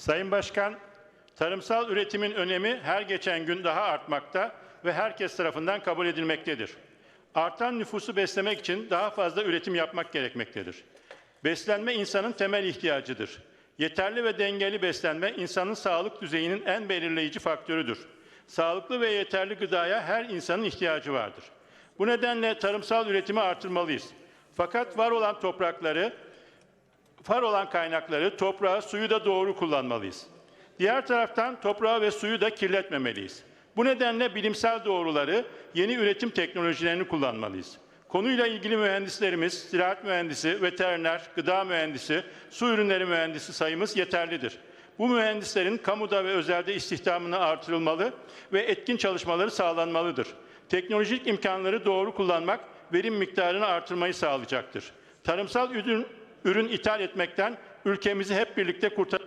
Sayın Başkan, tarımsal üretimin önemi her geçen gün daha artmakta ve herkes tarafından kabul edilmektedir. Artan nüfusu beslemek için daha fazla üretim yapmak gerekmektedir. Beslenme insanın temel ihtiyacıdır. Yeterli ve dengeli beslenme insanın sağlık düzeyinin en belirleyici faktörüdür. Sağlıklı ve yeterli gıdaya her insanın ihtiyacı vardır. Bu nedenle tarımsal üretimi artırmalıyız. Fakat var olan toprakları var olan kaynakları, toprağı, suyu da doğru kullanmalıyız. Diğer taraftan toprağı ve suyu da kirletmemeliyiz. Bu nedenle bilimsel doğruları, yeni üretim teknolojilerini kullanmalıyız. Konuyla ilgili mühendislerimiz, ziraat mühendisi, veteriner, gıda mühendisi, su ürünleri mühendisi sayımız yeterlidir. Bu mühendislerin kamuda ve özelde istihdamını artırılmalı ve etkin çalışmaları sağlanmalıdır. Teknolojik imkanları doğru kullanmak verim miktarını artırmayı sağlayacaktır. Tarımsal ürün, ürün ithal etmekten ülkemizi hep birlikte kurtar